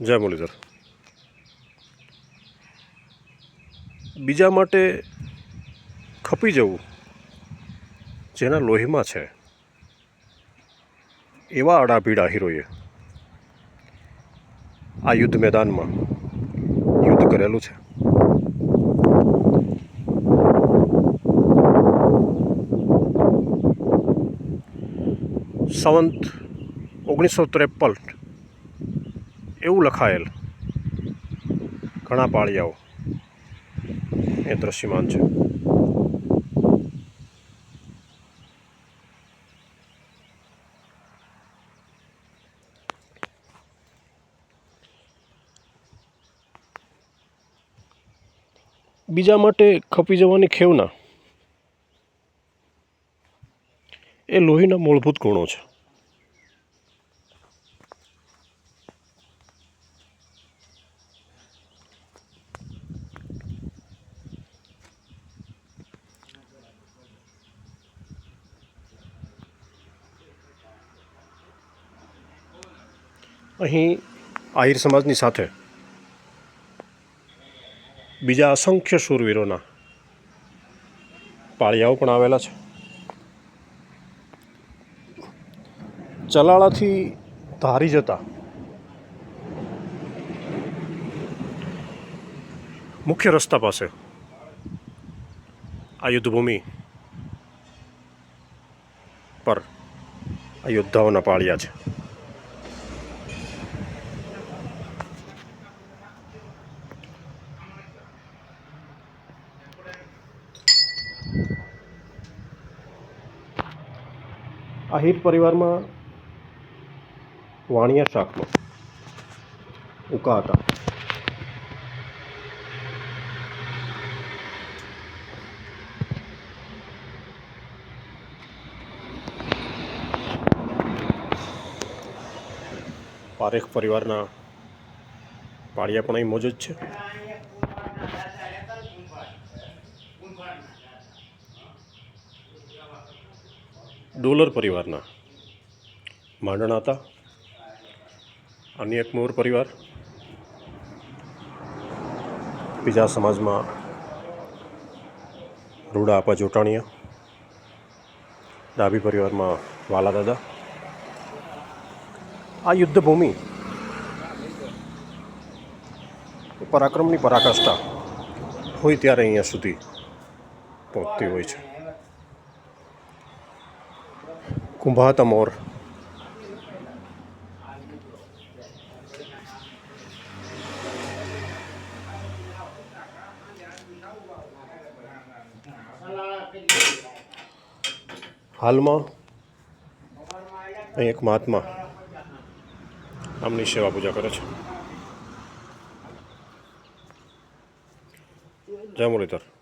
જય મુરલીધર. બીજા માટે ખપી જવું જેના લોહીમાં છે, એવા અડાભીડા હીરોએ આ યુદ્ધ મેદાનમાં યુદ્ધ કરેલું છે. સંવંત ઓગણીસો ત્રેપન એવું લખાયેલ. ઘણા પાળિયાઓ એ દ્રશ્યમાન છે. બીજા માટે ખપી જવાની ખેવના. એ લોહીના મૂળભૂત ગુણો છે. અહીં આહિર સમાજની સાથે બીજા અસંખ્ય શૂરવીરોના પાળિયાઓ પણ આવેલા છે. ચલાળાથી ધારી જતા મુખ્ય રસ્તા પાસે આ યુદ્ધભૂમિ પર આ યોદ્ધાઓના પાળિયા છે. આહિર પરિવારમાં વાણિયા શાકનો ઉકા હતા પારેખ પરિવારના પાળિયા પણ અહીં મોજૂદ છે. ડોલર પરિવારના માંડણા હતા. અન્ય એક મોર પરિવાર. બીજા સમાજમાં રૂડા આપા જોટાણીયા. ડાબી પરિવારમાં વાલા દાદા. આ યુદ્ધભૂમિ પરાક્રમની પરાકાષ્ઠા હોય ત્યારે અહીંયા સુધી પહોંચતી હોય છે. કુંભાત મોર હાલમાં અહીં એક મહાત્મા આમની સેવા પૂજા કરે છે જય મુરલીધર